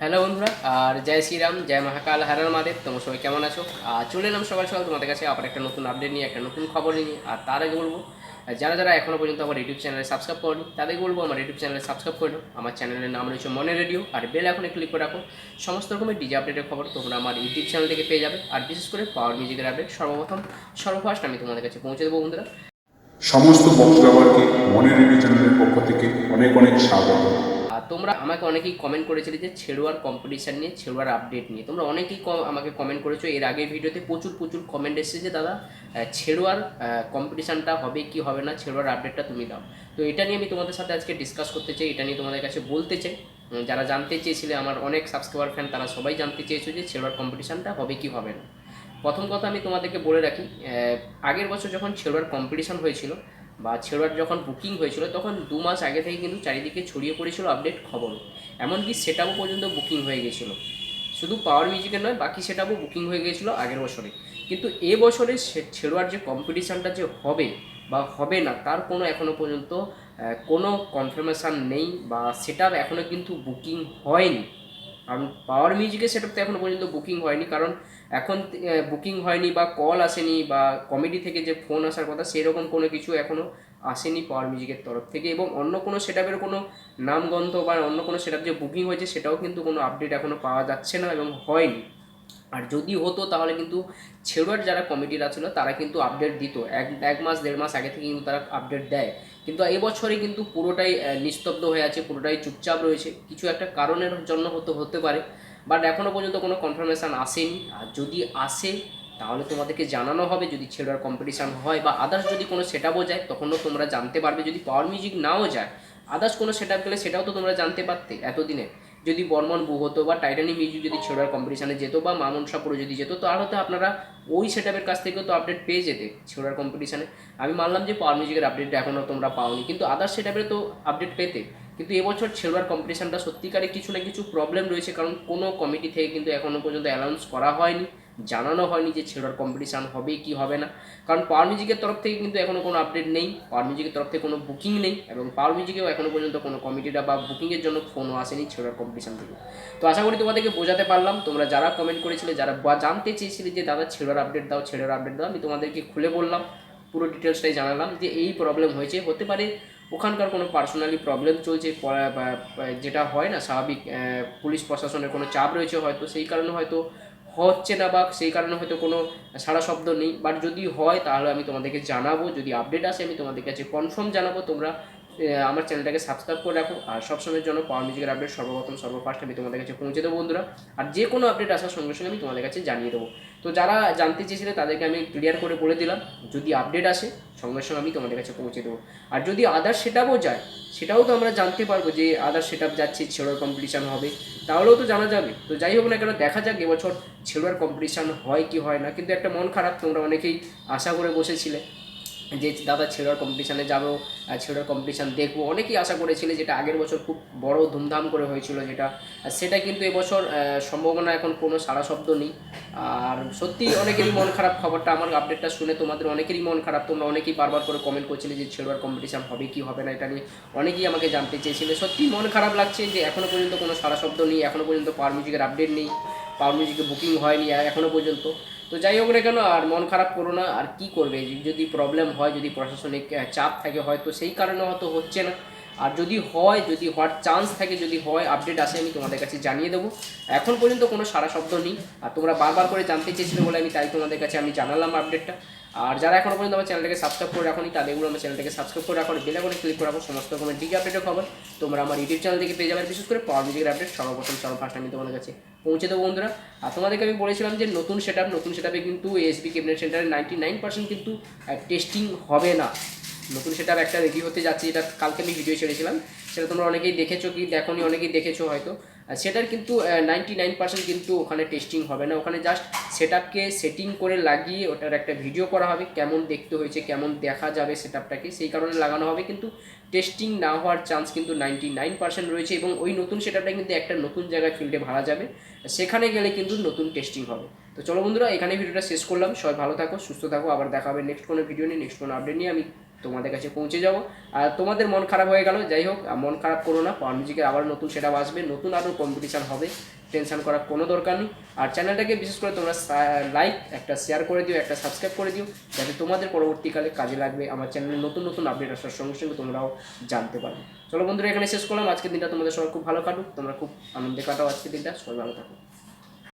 Hello বন্ধুরা, আর জয় শ্রীরাম, জয় মহাকাল হারার মাদেব তোমরা সবাই কেমন আছো? আর চলে এলাম সকাল সকাল তোমাদের কাছে আবার একটা নতুন আপডেট নিয়ে, একটা নতুন খবর নিয়ে, আর তার আগে বলব, যারা যারা এখনও পর্যন্ত আমার ইউটিউব চ্যানেলে সাবস্ক্রাইব করেনি, তাদেরকে বলব আমার ইউটিউব চ্যানেলে সাবস্ক্রাইব করে আমার চ্যানেলের নাম রয়েছে মনে রেডিও, আর বেল এখনই ক্লিক করে রাখো। সমস্ত রকমের ডিজে আপডেটের খবর তোমরা আমার ইউটিউব চ্যানেল থেকে পেয়ে যাবে। আর বিশেষ করে পাওয়ার মিউজিকের আপডেট সর্বপ্রথম, সর্বফার্স্ট আমি তোমাদের কাছে পৌঁছে দেবো বন্ধুরা। সমস্ত বক্তব্যকে মনে রেডিও চ্যানেলের পক্ষ থেকে অনেক অনেক স্বাগত। তোমরা আমাকে অনেকেই কমেন্ট করেছিলে যে ছেড়ুয়ার কম্পিটিশান নিয়ে, ছেড়ুয়ার আপডেট নিয়ে। তোমরা অনেকেই আমাকে কমেন্ট করেছ। এর আগের ভিডিওতে প্রচুর প্রচুর কমেন্ট এসেছে যে, দাদা ছেড়ুয়ার কম্পিটিশনটা হবে কি, হবে না? ছেড়ুয়ার আপডেটটা তুমি দাও। তো এটা নিয়ে আমি তোমাদের সাথে আজকে ডিসকাস করতে চাই। এটা নিয়ে তোমাদের কাছে বলতে চাই। যারা জানতে চেয়েছিলে, আমার অনেক সাবস্ক্রাইবার ফ্যান তারা সবাই জানতে চেয়েছো যে, ছেড়ুয়ার কম্পিটিশানটা হবে কি, হবে না? প্রথম কথা আমি তোমাদেরকে বলে রাখি আগের বছর যখন ছেড়ুয়ার কম্পিটিশন হয়েছিল বা ছেড়ুয়ার যখন বুকিং হয়েছিল, তখন দু মাস আগে থেকে কিন্তু চারিদিকে ছড়িয়ে পড়েছিল আপডেট খবর। এমনকি সেটাও পর্যন্ত বুকিং হয়ে গেছিল। শুধু পাওয়ার মিউজিকের নয়, বাকি সেটাও বুকিং হয়ে গিয়েছিল আগের বছরে। কিন্তু এ বছরে ছেড়ুয়ার যে কম্পিটিশানটা যে হবে বা হবে না, তার কোনো এখনও পর্যন্ত কোনো কনফার্মেশান নেই বা সেটার এখনও কিন্তু বুকিং হয়নি। পাওয়ার মিউজিকের সেট তো এখনও পর্যন্ত বুকিং হয়নি, কারণ এখন বুকিং হয়নি বা কল আসেনি বা কমেডি থেকে যে ফোন আসার কথা সেরকম কোনো কিছু এখনও আসেনি পাওয়ার মিউজিকের তরফ থেকে এবং অন্য কোনো সেটআপের কোনো নামগন্ধ বা অন্য কোনো সেট যে বুকিং হয়েছে সেটাও কিন্তু কোনো আপডেট এখনও পাওয়া যাচ্ছে না এবং হয়নি। আর যদি হতো তাহলে কিন্তু ছেড়ুয়ার যারা কমিটিরা ছিল, তারা কিন্তু আপডেট দিত। এক এক মাস, দেড় মাস আগে থেকে কিন্তু তারা আপডেট দেয়। কিন্তু এবছরে কিন্তু পুরোটাই নিস্তব্ধ হয়ে আছে, পুরোটাই চুপচাপ রয়েছে। কিছু একটা কারণের জন্য হতে হতে পারে। বাট এখনও পর্যন্ত কোনো কনফার্মেশন আসেনি। আর যদি আসে, তাহলে তোমাদেরকে জানানো হবে যদি ছেড়ার কম্পিটিশান হয় বা আদার্স যদি কোনো সেটআপও যায়, তখনও তোমরা জানতে পারবে। যদি পাওয়ার মিউজিক নাও যায় আদার্স কোনো সেট আপ গেলে সেটাও তো তোমরা জানতে পারতে এতদিনে। যদি বর্মন বু হতো বা টাইটানি মিউজিক যদি ছেড়ার কম্পিটিশানে যেত বা মামুন সাপুরে যদি যেত তার হতে আপনারা ওই সেট আপের কাছ থেকেও তো আপডেট পেয়ে যেতে ছেড়ার কম্পিটিশানে আমি মানলাম যে পাওয়ার মিউজিকের আপডেট এখনও তোমরা পাওনি, কিন্তু আদার্স সেটআপের তো আপডেট পেতে। কিন্তু এবছর ছেড়ার কম্পিটিশানটা সত্যিকারে কিছু না কিছু প্রবলেম রয়েছে, কারণ কোনো কমিটি থেকে কিন্তু এখনও পর্যন্ত অ্যানাউন্স করা হয়নি। জানানো হয়নি যে ছেড়ার কম্পিটিশান হবে কি হবে না। কারণ পাওয়ার মিউজিকের তরফ থেকে কিন্তু এখনও কোনো আপডেট নেই। পাওয়ার মিউজিকের তরফ থেকে কোনো বুকিং নেই এবং পাওয়ার মিউজিকেও এখনও পর্যন্ত কোনো কমিটিটা বা বুকিংয়ের জন্য ফোনও আসেনি ছেড়ার কম্পিটিশান থেকে। তো আশা করি তোমাদেরকে বোঝাতে পারলাম। তোমরা যারা কমেন্ট করেছিলে, যারা জানতে চেয়েছিলে যে, দাদা ছেড়ার আপডেট দাও ছেড়ার আপডেট দাও, আমি তোমাদেরকে খুলে বললাম। পুরো ডিটেলসটাই জানালাম যে, এই প্রবলেম হয়েছে। হতে পারে ওখানকার কোনো পার্সোনালি প্রবলেম চলছে যেটা হয় না, স্বাভাবিক পুলিশ প্রশাসনের কোনো চাপ রয়েছে হয়তো, সেই কারণে হয়তো হচ্ছে না বা সেই কারণে হয়তো কোনো সারা শব্দ নেই। বাট যদি হয়, তাহলে আমি তোমাদেরকে জানাব। যদি আপডেট আসে, আমি তোমাদের কাছে কনফার্ম জানাব তোমরা আমার চ্যানেলটাকে সাবস্ক্রাইব করে রাখো। আর সবসময়ের জন্য পাওয়ার মিউজিকের আপডেট সর্বপ্রথম, সর্বফার্স্ট আমি তোমাদের কাছে পৌঁছে দেবো বন্ধুরা। আর যে কোনো আপডেট আসার সঙ্গে সঙ্গে আমি তোমাদের কাছে জানিয়ে দেবো। তো যারা জানতে চেয়েছিলে তাদেরকে আমি ক্লিয়ার করে বলে দিলাম, যদি আপডেট আসে সঙ্গে সঙ্গে আমি তোমাদের কাছে পৌঁছে দেবো। আর যদি আদার সেটাপও যায়, সেটাও তো আমরা জানতে পারব যে আদার সেটআপ যাচ্ছে ছেড়োর কম্পিটিশান হবে। তাহলেও তো জানা যাবে। তো যাই হোক না কেন, দেখা যাক এবছর ছেড়োর কম্পিটিশান হয় কি হয় না। কিন্তু একটা মন খারাপ, তোমরা অনেকেই আশা করে বসেছিলে। যে দাদা ছেড়ার কম্পিটিশানে যাব ছেড়ার কম্পিটিশান দেখব। অনেকেই আশা করেছিলে যেটা আগের বছর খুব বড় ধুমধাম করে হয়েছিল যেটা। সেটা কিন্তু এবছর সম্ভাবনা এখন কোনো সারা শব্দ নেই। আর সত্যি অনেকেরই মন খারাপ খবরটা, আমার আপডেটটা শুনে তোমাদের অনেকেরই মন খারাপ। তোমরা অনেকেই বারবার করে কমেন্ট করছিলে যে ছেড়ার কম্পিটিশান হবে কি হবে না, এটা নিয়ে অনেকেই আমাকে জানতে চেয়েছিলে। সত্যি মন খারাপ লাগছে যে এখনও পর্যন্ত কোনো সারা শব্দ নেই এখনও পর্যন্ত পাওয়ার মিউজিকের আপডেট নেই। পাওয়ার মিউজিকে বুকিং হয়নি এখনও পর্যন্ত। তো যাই হোক না কেন, আর মন খারাপ করো না, আর কি করবে? যদি প্রবলেম হয়, যদি প্রশাসনিক চাপ থাকে, হয়তো সেই কারণে হয়তো হচ্ছে না। আর যদি হয়, যদি হওয়ার চান্স থাকে, যদি হয় আপডেট আসে, আমি তোমাদের কাছে জানিয়ে দেবো। এখন পর্যন্ত কোনো সারা শব্দ নেই। আর তোমরা বারবার করে জানতে চেয়েছিলে বলে আমি তাই তোমাদের কাছে আমি জানালাম আপডেটটা আর যারা এখনও পর্যন্ত আমার চ্যানেলটাকে সাবস্ক্রাইব করে রাখোনি তাদেরগুলো আমার চ্যানেলটাকে সাবস্ক্রাইব করে রাখো বেলা করে ক্লিক করে রাখো, সমস্ত রকমের ডিজি আপডেটের খবর। তোমরা আমার ইউটিউব চ্যানেল থেকে পেয়ে যাবে বিশেষ করে পাওয়ার মিউজিকের আপডেট সর্বপ্রথম, সর্বফার্স্ট আমি তোমাদের কাছে পৌঁছে দেবো বন্ধুরা। আর তোমাদেরকে আমি বলেছিলাম যে নতুন সেট নতুন সেট কিন্তু এসবি ক্যাবিনেট সেন্টারে নাইনটি নাইন পার্সেন্ট কিন্তু টেস্টিং হবে না। নতুন সেট একটা রেডি হতে যাচ্ছে, যেটা কালকে আমি ভিডিও ছেড়েছিলাম, সেটা তোমরা অনেকেই দেখেছ কি, দেখোনি, অনেকেই দেখেছ হয়তো। সেটার কিন্তু নাইনটি নাইন পার্সেন্ট কিন্তু ওখানে টেস্টিং হবে না। ওখানে জাস্ট সেট সেটিং করে লাগিয়ে ওটার একটা ভিডিও করা হবে, কেমন দেখতে হয়েছে, কেমন দেখা যাবে সেট সেই কারণে লাগানো হবে। কিন্তু টেস্টিং না হওয়ার চান্স কিন্তু নাইনটি নাইন পার্সেন্ট রয়েছে এবং ওই নতুন সেট কিন্তু একটা নতুন জায়গায় ফিল্ডে ভাড়া যাবে। সেখানে গেলে কিন্তু নতুন টেস্টিং হবে। তো চলো বন্ধুরা এখানে ভিডিওটা শেষ করলাম। সবাই ভালো থাকো, সুস্থ থাকো। আবার দেখা হবে নেক্সট কোনো ভিডিও নিয়ে নেক্সট কোনো আপডেট নিয়ে। আমি তোমাদের কাছে পৌঁছে যাব। আর তোমাদের মন খারাপ হয়ে গেল, যাই হোক মন খারাপ করো না। পাওয়ার আবার নতুন সেটা আসবে নতুন আরও কম্পিটিশান হবে টেনশন করার কোনো দরকার নেই। আর চ্যানেলটাকে বিশেষ করে তোমরা লাইক একটা শেয়ার করে দিও, একটা সাবস্ক্রাইব করে দিও, যাতে তোমাদের পরবর্তীকালে কাজে লাগবে আমার চ্যানেলে নতুন নতুন আপডেট আসার সঙ্গে সঙ্গে তোমরাও জানতে পারবে। চলো বন্ধুরা, এখানে শেষ করলাম। আজকের দিনটা তোমাদের সবাই খুব ভালো কাটুক। তোমরা খুব আনন্দে কাটাও আজকের দিনটা। সবাই ভালো থাকো।